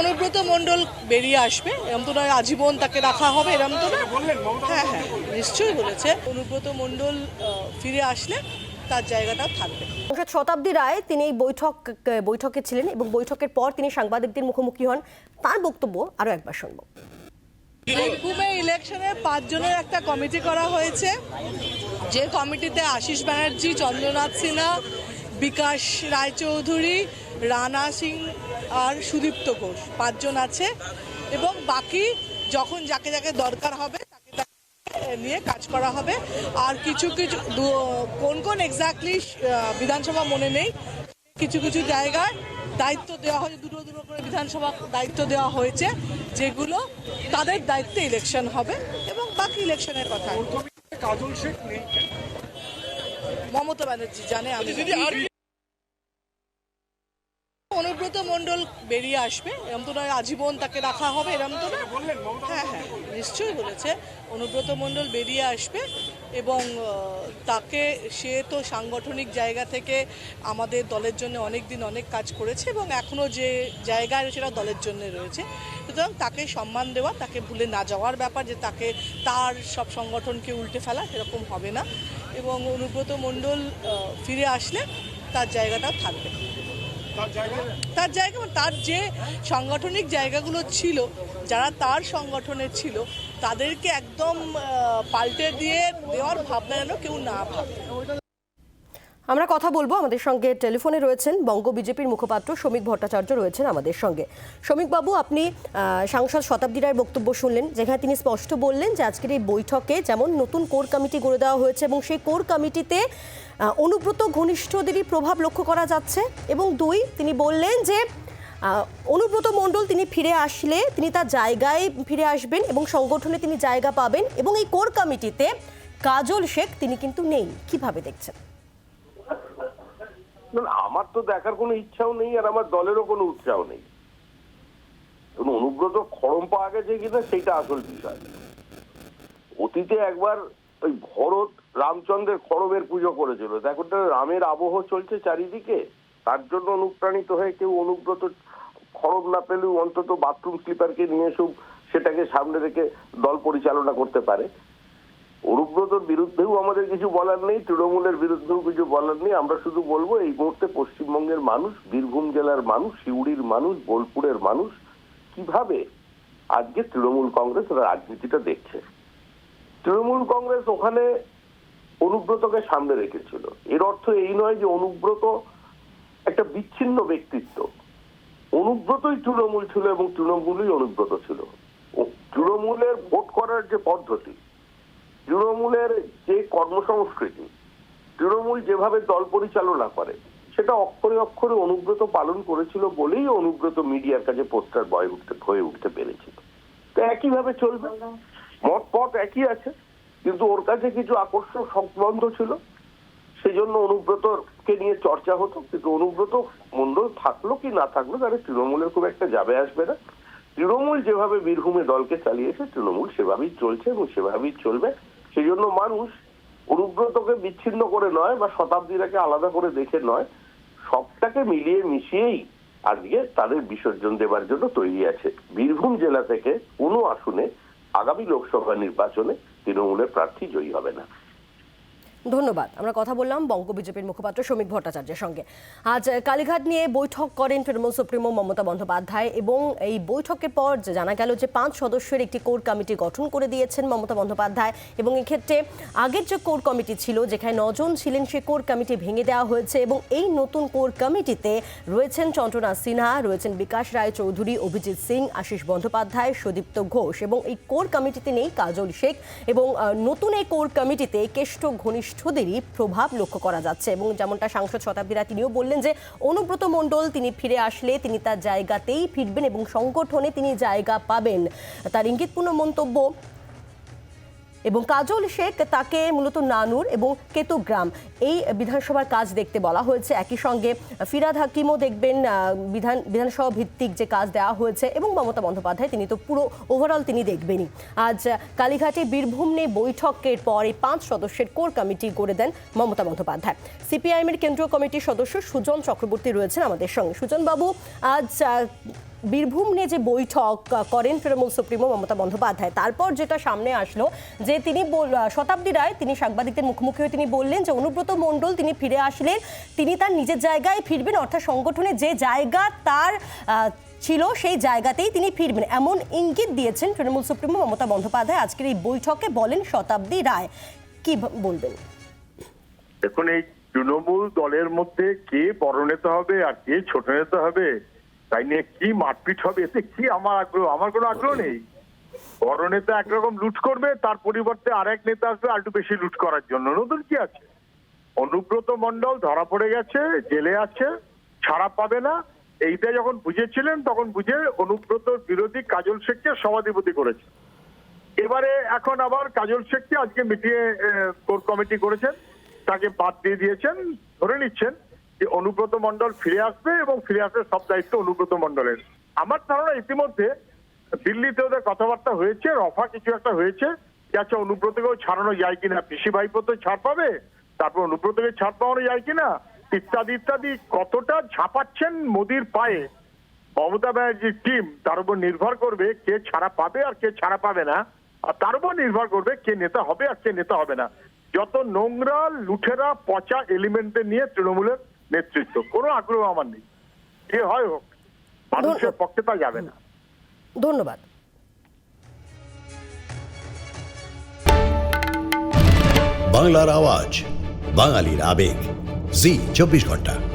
অনুব্রত মণ্ডল বেরিয়ে আসবে। এরম তো নয় আজীবন তাকে রাখা হবে এরম তো না হ্যাঁ হ্যাঁ নিশ্চয়ই বলেছে। অনুব্রত মণ্ডল ফিরে আসলে তার জায়গাটা থাকবে। সংসদ শতাব্দী রায় তিনি এই বৈঠক বৈঠকে ছিলেন এবং বৈঠকের পর তিনি সাংবাদিকদের মুখোমুখি হন। তার বক্তব্য আরও একবার শুনব। বীরভূমে ইলেকশনে পাঁচজনের একটা কমিটি করা হয়েছে। যে কমিটিতে আশিস ব্যানার্জি চন্দ্রনাথ সিনহা বিকাশ রায়চৌধুরী রানা সিং আর সুদীপ্ত ঘোষ। পাঁচজন আছে এবং বাকি যখন যাকে যাকে দরকার হবে তাকে তাকে নিয়ে কাজ করা হবে। আর কিছু কিছু দু- কোন কোন এক্স্যাক্টলি বিধানসভা মনে নেই কিছু কিছু জায়গায় দায়িত্ব দেওয়া হয়েছে দুটো দুটো করে বিধানসভা দায়িত্ব দেওয়া হয়েছে যেগুলো তাদের দায়িত্বে ইলেকশন হবে এবং বাকি ইলেকশনের কথা। কাজল শেখ নেই কেন? মমতা ব্যানার্জি জানে আমি। অনুব্রত মণ্ডল বেরিয়ে আসবে। এরম তো নয় আজীবন তাকে রাখা হবে, এরম তো না হ্যাঁ হ্যাঁ নিশ্চয়ই বলেছে। অনুব্রত মণ্ডল বেরিয়ে আসবে এবং তাকে, সে তো সাংগঠনিক জায়গা থেকে আমাদের দলের জন্য অনেক দিন অনেক কাজ করেছে এবং এখনও যে জায়গায় সেটা দলের জন্য রয়েছে। সুতরাং তাকে সম্মান দেওয়া, তাকে ভুলে না যাওয়ার ব্যাপার যে তাকে, তার সব সংগঠনকে উল্টে ফেলা সেরকম হবে না। এবং অনুব্রত মণ্ডল ফিরে আসলে তার জায়গাটাও থাকবে। তার জায়গা? মানে তার যে সাংগঠনিক জায়গাগুলো ছিল যারা তার সংগঠনে ছিল তাদেরকে একদম পাল্টে দিয়ে দেওয়ার ভাবনা যেন কেউ না ভাবে। আমরা কথা বলব আমাদের সঙ্গে টেলিফোনে রয়েছেন বঙ্গ বিজেপির মুখপাত্র শ্রমিক ভট্টাচার্য রয়েছেন আমাদের সঙ্গে। শ্রমিক বাবু আপনি সাংসদ শতাব্দী রায়ের বক্তব্য শুনলেন যেখানে তিনি স্পষ্ট বললেন যে আজকের এই বৈঠকে যেমন নতুন কোর কমিটি গড়ে দেওয়া হয়েছে এবং সেই কোর কমিটিতে অনুব্রত ঘনিষ্ঠদেরই প্রভাব লক্ষ্য করা যাচ্ছে এবং দুই, তিনি বললেন যে অনুব্রত মণ্ডল তিনি ফিরে আসলে তিনি তার জায়গায় ফিরে আসবেন এবং সংগঠনে তিনি জায়গা পাবেন এবং এই কোর কমিটিতে কাজল শেখ তিনি কিন্তু নেই। কীভাবে দেখছেন? আমার তো দেখার কোনো ইচ্ছাও নেই আর আমার দলেরও কোনো উৎসাহ নেই। অনুব্রত খড়ম পাওয়া গেছে কিনা, সেটা আসল বিষয়। অতীতে একবার ওই ভরত রামচন্দ্রের খড়মের পুজো করেছিল। দেখো রামের আবহ চলছে চারিদিকে। তার জন্য অনুপ্রাণিত হয়ে কেউ অনুব্রত খড়ম না পেলেও অন্তত বাথরুম স্লিপারকে নিয়ে এসেও সেটাকে সামনে রেখে দল পরিচালনা করতে পারে। অনুব্রতর বিরুদ্ধেও আমাদের কিছু বলার নেই, তৃণমূলের বিরুদ্ধেও কিছু বলার নেই। আমরা শুধু বলব, এই মুহূর্তে পশ্চিমবঙ্গের মানুষ, বীরভূম জেলার মানুষ, সিউড়ির মানুষ, বোলপুরের মানুষ, কীভাবে আজকে তৃণমূল কংগ্রেস রাজনীতিটা দেখছে? তৃণমূল কংগ্রেস ওখানে অনুব্রতকে সামনে রেখেছিল। এর অর্থ এই নয় যে অনুব্রত একটা বিচ্ছিন্ন ব্যক্তিত্ব। অনুব্রতই তৃণমূল ছিল এবং তৃণমূলই অনুব্রত ছিল। তৃণমূলের ভোট করার যে পদ্ধতি, তৃণমূলের যে কর্মসংস্কৃতি, তৃণমূল যেভাবে দল পরিচালনা করে, সেটা অক্ষরে অক্ষরে অনুব্রত পালন করেছিল বলেই অনুব্রত মিডিয়ার কাছে পোস্টার বয় উঠতে, হয়ে উঠতে পেরেছিল। তো একইভাবে চলবে। মত পথ একই আছে, কিন্তু ওর কাছে কিছু আকর্ষক সম্বন্ধ ছিল। সেই জন্য অনুব্রতকে নিয়ে চর্চা হতো, কিন্তু অনুব্রত মন্ডল থাকল কি না থাকল, তাহলে তৃণমূলের খুব একটা যাবে আসবে না। তৃণমূল যেভাবে বীরভূমে দলকে চালিয়েছে, তৃণমূল সেভাবেই চলছে এবং সেভাবেই চলবে। সেই জন্য মানুষ অনুব্রতকে বিচ্ছিন্ন করে নয় বা শতাব্দীটাকে আলাদা করে দেখে নয়, সবটাকে মিলিয়ে মিশিয়েই আজকে তাদের বিসর্জন দেবার জন্য তৈরি আছে। বীরভূম জেলা থেকে কোনো আসনে আগামী লোকসভা নির্বাচনে তৃণমূলের প্রার্থী জয়ী হবে না। ধন্যবাদ। আমরা কথা বললাম বঙ্গ বিজেপির মুখপাত্র শ্রমিক ভট্টাচার্যের সঙ্গে। আজ কালীঘাট নিয়ে বৈঠক করেন তৃণমূল সুপ্রিমো মমতা বন্দ্যোপাধ্যায় এবং এই বৈঠকের পর জানা গেল যে পাঁচ সদস্যের একটি কোর কমিটি গঠন করে দিয়েছেন মমতা বন্দ্যোপাধ্যায় এবং এক্ষেত্রে আগের যে কোর কমিটি ছিল যেখানে নজন ছিলেন সে কোর কমিটি ভেঙে দেওয়া হয়েছে এবং এই নতুন কোর কমিটিতে রয়েছেন চন্দ্রনাথ সিনহা, রয়েছেন বিকাশ রায় চৌধুরী, অভিজিৎ সিং, আশিস বন্দ্যোপাধ্যায়, সুদীপ্ত ঘোষ এবং এই কোর কমিটিতে নেই কাজল শেখ এবং নতুন এই কোর কমিটিতে কেষ্ট ঘনিষ্ঠদেরই প্রভাব লক্ষ্য করা যাচ্ছে। এবং যেমনটা সাংসদ শতাব্দীরা তিনিও বললেন যে, অনুব্রত মণ্ডল তিনি ফিরে আসলে তিনি তার জায়গাতেই ফিরবেন এবং সংগঠনে তিনি জায়গা পাবেন। তার ইঙ্গিতপূর্ণ মন্তব্য এবং কাজল শেখ, তাকে মূলত নানুর এবং কেতুগ্রাম এই বিধানসভার কাজ দেখতে বলা হয়েছে একই সঙ্গে ফিরাদ হাকিমও দেখবেন বিধান, বিধানসভা ভিত্তিক যে কাজ দেওয়া হয়েছে এবং মমতা বন্দ্যোপাধ্যায়, তিনি তো পুরো ওভারঅল তিনি দেখবেনই। আজ কালীঘাটে বীরভূম নিয়ে বৈঠকের পর এই পাঁচ সদস্যের কোর কমিটি গড়ে দেন মমতা বন্দ্যোপাধ্যায়। সিপিআইএমের কেন্দ্রীয় কমিটির সদস্য সুজন চক্রবর্তী রয়েছেন আমাদের সঙ্গে। সুজন বাবু আজ বীরভূম নিয়ে যে বৈঠক করেন তৃণমূল সুপ্রিমো মমতা বন্দ্যোপাধ্যায়, তারপর যেটা সামনে আসলো যে তিনি শতাব্দী রায়, তিনি সাংবাদিকদের মুখোমুখি হয়ে তিনি বললেন যে অনুব্রত মণ্ডল তিনি ফিরে আসলেন, তিনি তার নিজের জায়গায় ফিরবেন, অর্থাৎ সংগঠনে যে জায়গা তার ছিল সেই জায়গাতেই তিনি ফিরবেন। এমন ইঙ্গিত দিয়েছেন তৃণমূল সুপ্রিমো মমতা বন্দ্যোপাধ্যায় আজকের এই বৈঠকে বলেন শতাব্দী রায়। কি বলবেন? দেখুন, এই তৃণমূল দলের মধ্যে কে বড় নেতা হবে আর কে ছোট নেতা হবে তাই নিয়ে কি মারপিট হবে? এতে কি আমার আগ্রহ? আমার কোনো আগ্রহ নেই। বড় নেতা একরকম লুট করবে, তার পরিবর্তে আরেক নেতা আসবে আর একটু বেশি লুট করার জন্য। নতুন কি আছে? অনুব্রত মণ্ডল ধরা পড়ে গেছে, জেলে আছে, ছাড়া পাবে না। এইটা যখন বুঝেছিলেন, তখন বুঝে অনুব্রত বিরোধী কাজল শেখকে সভাধিপতি করেছে। এবারে এখন আবার কাজল শেখকে আজকে মিটিয়ে কোর কমিটি করেছেন। তাকে বাদ দিয়ে দিয়েছেন, ধরে নিচ্ছেন। যে অনুব্রত মণ্ডল ফিরে আসবে এবং ফিরে আসবে সব দায়িত্ব অনুব্রত মণ্ডলের। আমার ধারণা ইতিমধ্যে দিল্লিতে ওদের কথাবার্তা হয়েছে, রফা কিছু একটা হয়েছে আচ্ছা অনুব্রতকেও ছাড়ানো যায় কিনা পিসি ভাইপো তো ছাড় পাবে, তারপর অনুব্রতকে ছাড় পাওয়ানো যায় কিনা, ইত্যাদি ইত্যাদি, কতটা ঝাঁপাচ্ছেন মোদির পায়ে। মমতা ব্যানার্জির টিম তার উপর নির্ভর করবে কে ছাড়া পাবে আর কে ছাড়া পাবে না, আর তার উপর নির্ভর করবে কে নেতা হবে আর কে নেতা হবে না। যত নোংরা, লুঠেরা, পচা এলিমেন্টে নিয়ে তৃণমূলের নেতৃত্ব কোনো আগ্রহ আমার নেই। যে হয় হোক মানুষের পক্ষে তা যাবে না। ধন্যবাদ। বাংলার আওয়াজ বাঙালির আবেগ। জি চব্বিশ ঘণ্টা।